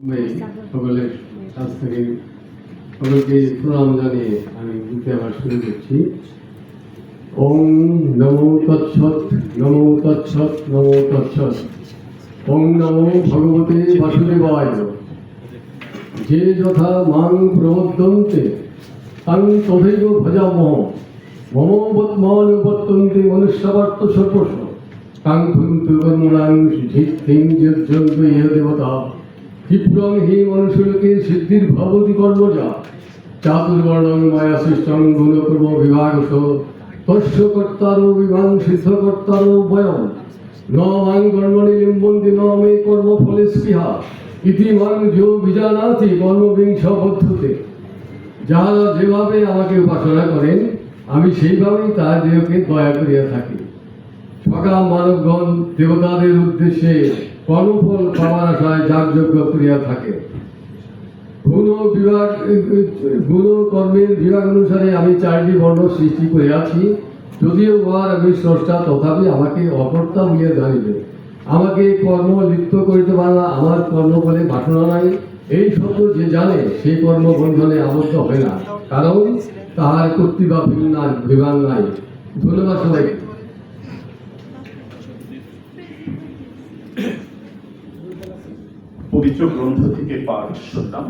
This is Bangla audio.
সকলের কাছ থেকে সকলকে প্রণাম জানিয়ে আমি গীতে আবার শুরু করছি। ওম নমো তৎসৎ নমো তৎসৎ নমো তৎসৎ। ওম নমো ভগবতে বাসুদেবায় যে যথা মাং প্রবদ্ধন্তে তাং তথৈব ভজামহ। মম বৎমানুবর্তন্তে মনুষ্যবার্ত সর্বস্ব। তাং কুন্তু কর্মণাং সিদ্ধিং যজ্জন্ত ইহ দেবতা। ক্ষিপ্রং হি মনুষ্যলোকে সিদ্ধির ভবতি কর্মজা চাতুর্বর্ণং মায়া সৃষ্টং গুণকর্ম বিভাগস তস্য কর্তারো বিভাং সিদ্ধকর্তারো বয়ম ন মাং কর্মণি লিম্বন্তি, ন মে কর্ম ফলে স্পৃহা, ইতি মাং যো বিজানাতি কর্মবিংশ পদ্ধতে যারা যেভাবে আমাকে উপাসনা করেন, আমি সেইভাবেই তার দেহকে দয়া করিয়া থাকি। সকাল মানবগণ দেবতাদের উদ্দেশ্যে কর্মফল পাওয়ার আশায় যাগযজ্ঞ করিয়া থাকে। গুণ বিভাগ, গুণ কর্মের বিভাগ অনুসারে আমি চারটি বর্ণ সৃষ্টি করিয়াছি। যদিও উহার আমি স্রষ্টা, তথাপি আমাকে অকর্তা বলিয়া জানিবে। আমাকে কর্ম লিপ্ত করিতে পারা আমার কর্ম বলে বাসনা নাই। এই শব্দ যে জানে, সেই কর্ম বন্ধনে আবদ্ধ হয় না। কারণ তাহার কর্তৃ বা বিভাগ নাই। ধন্যবাদ সবাইকে। পবিত্র গ্রন্থ থেকে পাঠ শুনলাম।